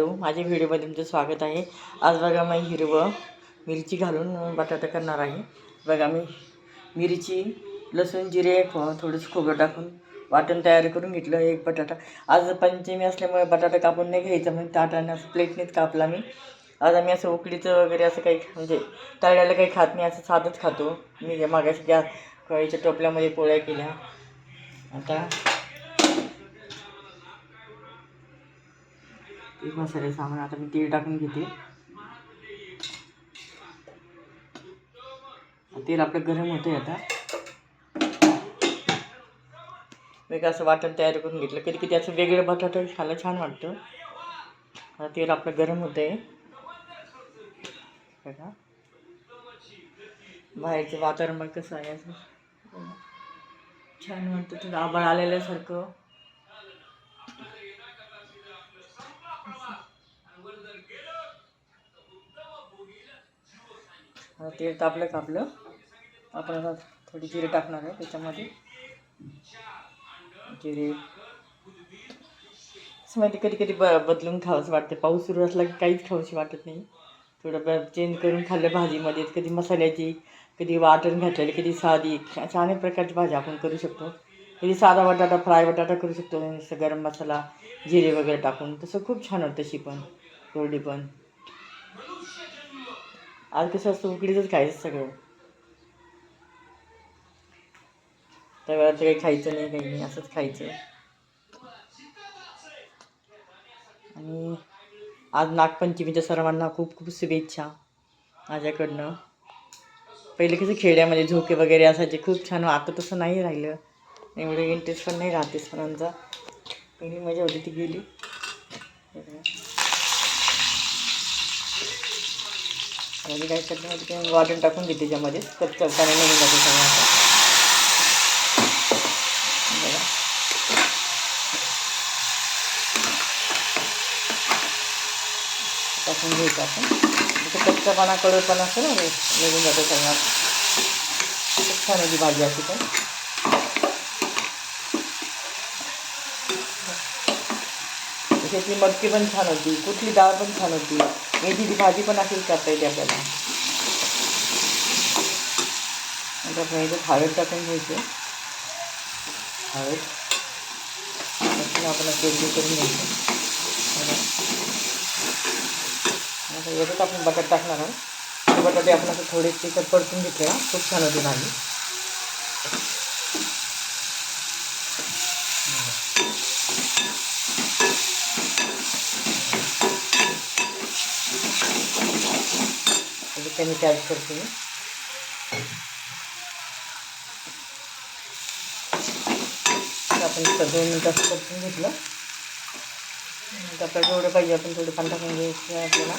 Hello माझ्या व्हिडिओमध्ये तुमचं स्वागत आहे. आज बघा मी हिरवं मिरची घालून बटाटा करणार आहे. बघा मी मिरची लसूण जिरे थोडंसं खोबरं टाकून वाटण तयार करून घेतलं एक बटाटा. आज पंचमी असल्यामुळे बटाटा कापून नाही घ्यायचा म्हणून ताटाने असं प्लेटनेच कापला मी. आज आम्ही असं उकडीचं वगैरे असं काही म्हणजे तळल्याला काही खात नाही असं साधंच खातो. मी मागाशी गॅस कळीच्या टोपल्यामध्ये पोळ्या केल्या. आता एक मसाले सामान आता मी तेल टाकून घेते. तेल आपलं गरम होतंय आता. वेगळं असं वाटण तयार करून घेतलं. कधी कधी असं वेगळं बटाटा खायला छान वाटतं. आता तेल आपलं गरम होतंय. बघा. बाहेरचं वातावरण मग कसं आहे असं. छान वाटतं. थोडं आबळ आलेल्यासारखं. तेल तापलं कापलं आपण आता थोडी जिरे टाकणार आहे त्याच्यामध्ये. जिरे. असं माहिती कधी कधी ब बदलून खावंसं वाटते. पाऊस सुरू असला की काहीच खावंशी वाटत नाही. थोडं ब चेंज करून खाल्लं भाजीमध्ये. कधी मसाल्याची कधी वाटण घातलेली कधी साधी. अशा अनेक प्रकारची भाजी आपण करू शकतो. कधी साधा बटाटा फ्राय बटाटा करू शकतो. गरम मसाला जिरे वगैरे टाकून. तसं खूप छान होतं तशी पण कोरडी पण. आज कसं असतं उकडीचंच खायचं सगळं. त्या तर काही खायचं नाही काही नाही असंच खायचं. आणि आज नागपंचमीच्या सर्वांना खूप खूप शुभेच्छा माझ्याकडनं. पहिले कसं खेड्यामध्ये झोके वगैरे असायचे खूप छान आता तसं नाही राहिलं. एवढं इंटरेस्ट पण नाही राहते सणांचा पहिली मजा होती ती गेली. म्हणजे काय करते वाटण टाकून घेते त्याच्यामध्ये कच्च्या करताना निघून जाते सगळं आता टाकून घ्यायचं आपण. जसं कच्चा पाना असतो ना निघून जातो सगळं. खूप छान आहे ती भाजी अशी पण. त्याची मटकी पण छान होती कुठली डाळ पण छान होती. मेथीची भाजी पण अशीच करता येते आपल्याला. आता आपण याच्यात हळद टाकून घ्यायचं. हळद. आपण पेरणी करून घ्यायचं. आता याच्यात आपण बटाट टाकणार आहोत. बटाटे आपण असं थोडे तिखट परतून घेतले ना खूप छान होते भाजी. कमी ॲड करते मी. आपण दोन मिनटात परतून घेतलं. आपल्याला जेवढं पाहिजे आपण थोडं पाणी टाकून घ्यायचं आपल्याला.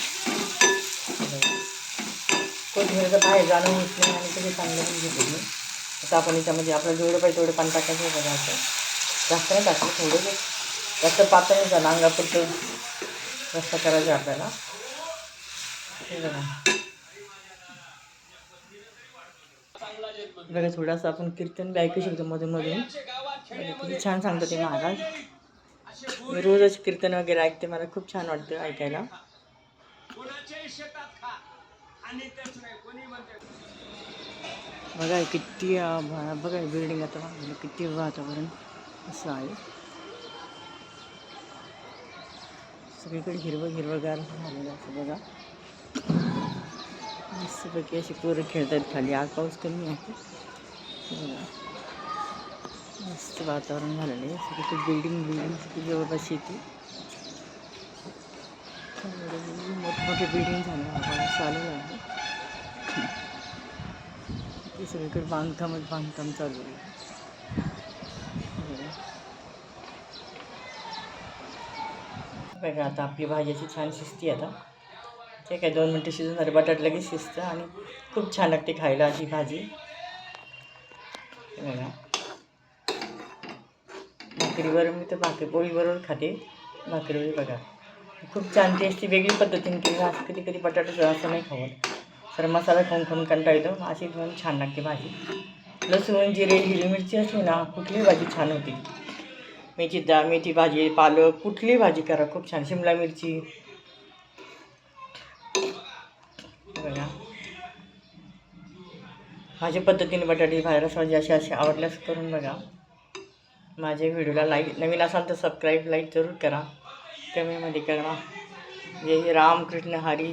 कोथिंबीरचं बाहेर जाणून घेतलं आणि कधी चांगलं पण घेतो मी आता आपण याच्यामध्ये आपल्याला जेवढं पाहिजे तेवढं पाणी टाकायचं होतं बघा असं जास्त नाही टाकलं थोडं जास्त पातळ नाही झालं अंगापुरतं रस्ता करायचं आहे आपल्याला. हे बघा. बघा थोडंसं आपण कीर्तन बी ऐकू शकतो मधून मधून. किती छान सांगतो ते महाराज. मी रोज असे कीर्तन वगैरे ऐकते मला खूप छान वाटतं ऐकायला. बघा किती बघा बिल्डिंग आता किती वातावरण असं आहे. सगळीकडे हिरवं हिरवंगार झालेलं असं बघा. मस्तपैकी अशी पोरं खेळतात खाली. आज पाऊस कमी आहे. मस्त वातावरण झालेलं आहे. सगळीकडे बिल्डिंग बिल्डिंग सगळी जवळपास शेती. मोठमोठे बिल्डिंग झालं. आपण चालू आहे. ते सगळीकडे बांधकामच बांधकाम चालू आहे. बघा. आता आपली भाज्याची छान शिस्ती आता. ते काय दोन मिनटं शिजून झाले. बटाट लगेच शिजतं आणि खूप छान लागते खायला अशी भाजी. बघा. भाकरीवर मी तर भाकरी पोळीबरोबर खाते. भाकरीवर बघा. खूप छान टेस्टी वेगळी पद्धतीने केली. असं कधी कधी बटाटा असं नाही खावत. तर मसाला खाऊन खाऊन कंटाळ येतो. अशी पण छान लागते भाजी. लसूण जिरे हिरवी मिरची असली ना कुठलीही भाजी छान होती. मेथी दा मेथी भाजी पालक कुठलीही भाजी करा. खूप छान. शिमला मिरची माझ्या पद्धतीने बटाटे बाहेर भाजी अशी अशी आवडल्यास करून बघा. माझे व्हिडिओला लाईक नवीन असाल तर सबस्क्राईब लाईक जरूर करा. कमेंटमध्ये करा. जय रामकृष्ण हरी